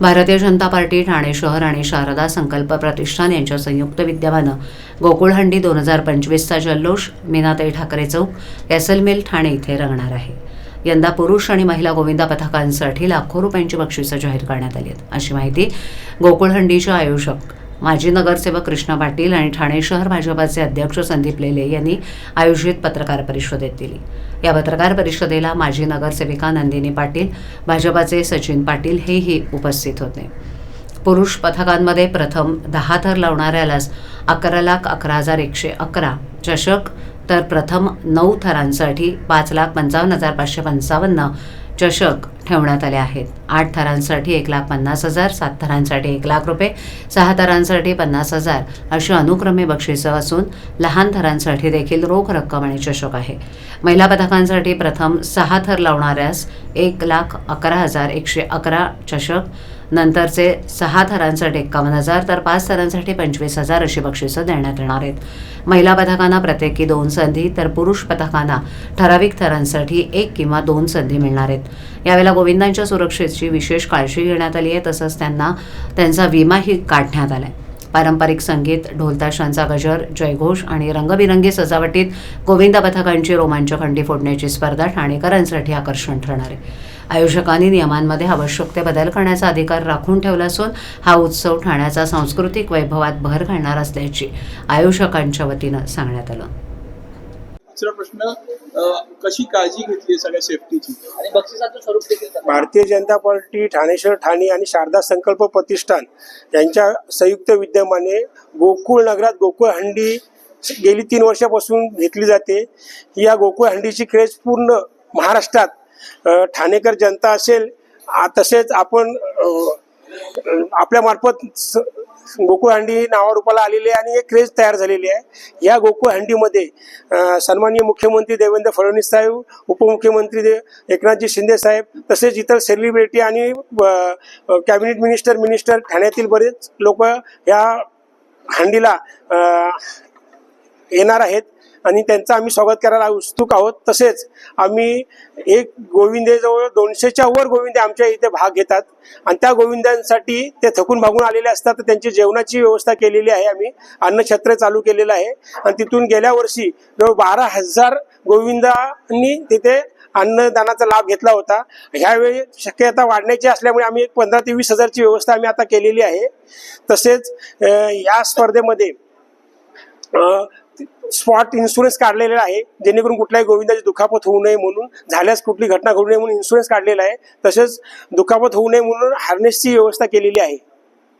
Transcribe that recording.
Bharatiya Janata party Thane शहर आणि शारदा संकल्प प्रतिष्ठान यांच्या संयुक्त विद्यमानं गोकुळहंडी दोन हजार पंचवीसचा जल्लोष मीनाताई ठाकरे चौक कॅसल ठाणे इथे रंगणार आहे. यंदा पुरुष आणि महिला गोविंदा पथकांसाठी लाखो रुपयांची बक्षिसं जाहीर करण्यात आली आहेत. अशी माहिती गोकुळहंडीच्या आयोजक माजी नगरसेवक कृष्णा पाटील आणि ठाणे शहर भाजपाचे अध्यक्ष संदीप लेले यांनी आयोजित पत्रकार परिषदेत दिली. या पत्रकार परिषदेला माजी नगरसेविका नंदिनी पाटील भाजपाचे सचिन पाटील हेही उपस्थित होते. पुरुष पथकांमध्ये प्रथम दहा थर लावणाऱ्यालाच अकरा लाख अकरा हजार एकशे अकरा चषक तर प्रथम नऊ थरांसाठी पाच लाख पंचावन्न हजार पाचशे पंचावन्न चषक ठेवण्यात आले आहेत. आठ थरांसाठी एक लाख पन्नास हजार सात थरांसाठी एक लाख रुपये सहा थरांसाठी पन्नास हजार अशी अनुक्रमे बक्षिसं असून लहान थरांसाठी देखील रोख रक्कम आणि चषक आहे. महिला पथकांसाठी प्रथम सहा थर लावणाऱ्यास एक लाख अकरा हजार एकशे अकरा चषक नंतरचे सहा थरांसाठी एक्कावन्न हजार तर पाच थरांसाठी पंचवीस हजार अशी बक्षिसं देण्यात येणार आहेत. महिला पथकांना प्रत्येकी दोन संधी तर पुरुष पथकांना ठराविक थरांसाठी एक किंवा दोन संधी मिळणार आहेत. यावेळेला गोविंदांच्या सुरक्षेची विशेष काळजी घेण्यात आली आहे तसंच त्यांना त्यांचा विमाही काढण्यात आला आहे पारंपरिक संगीत ढोलताशांचा गजर जयघोष आणि रंगबिरंगी सजावटीत गोविंदा पथकांची रोमांच खंडी फोडण्याची स्पर्धा ठाणेकरांसाठी आकर्षण ठरणार आहे. आयोजकांनी नियमांमध्ये आवश्यक ते बदल करण्याचा अधिकार राखून ठेवला असून हा उत्सव ठाण्याचा सांस्कृतिक वैभवात भर घालणार असल्याची आयोजकांच्या वतीनं सांगण्यात आलं. दुसरा प्रश्न कशी काळजी घेतली आहे सगळ्या सेफ्टीची आणि बक्षिसाचं स्वरूप देखील? भारतीय जनता पार्टी ठाणे शहर ठाणे आणि शारदा संकल्प प्रतिष्ठान यांच्या संयुक्त विद्यमाने गोकुळ नगरात गोकुळ हंडी गेली तीन वर्षापासून घेतली जाते या गोकुळ हंडीची क्रेज पूर्ण महाराष्ट्रात ठाणेकर जनता असेल तसेच आपण आपल्या मार्फत स- गोकुळ हंडी नावारूपाला आलेली आहे आणि एक क्रेज तयार झालेली आहे. या गोकुळ हंडीमध्ये सन्माननीय मुख्यमंत्री देवेंद्र फडणवीस साहेब उपमुख्यमंत्री दे एकनाथजी शिंदे साहेब तसेच इतर सेलिब्रिटी आणि कॅबिनेट मिनिस्टर मिनिस्टर ठाण्यातील बरेच लोक या हंडीला येणार आहेत. आणि त्यांचं आम्ही स्वागत करायला उत्सुक आहोत. तसेच आम्ही एक गोविंदेजवळ दोनशेच्या वर गोविंदे आमच्या इथे भाग घेतात. आणि त्या गोविंदांसाठी ते थकून भागून आलेले असतात. तर त्यांची जेवणाची व्यवस्था केलेली आहे आम्ही. अन्नछत्र चालू केलेलं आहे. आणि तिथून गेल्या वर्षी जवळ बारा हजार गोविंदांनी तिथे अन्नदानाचा लाभ घेतला होता. ह्यावेळी शक्यता वाढण्याची असल्यामुळे आम्ही एक पंधरा ते वीस हजारची व्यवस्था आम्ही आता केलेली आहे. तसेच या स्पर्धेमध्ये स्पॉट इन्शुरन्स काढलेला आहे. जेणेकरून कुठल्याही गोविंदाची दुखापत होऊ नये म्हणून झाल्यास कुठली घटना घडू नये म्हणून इन्शुरन्स काढलेला आहे. तसेच दुखापत होऊ नये म्हणून हार्नेसची व्यवस्था केलेली आहे.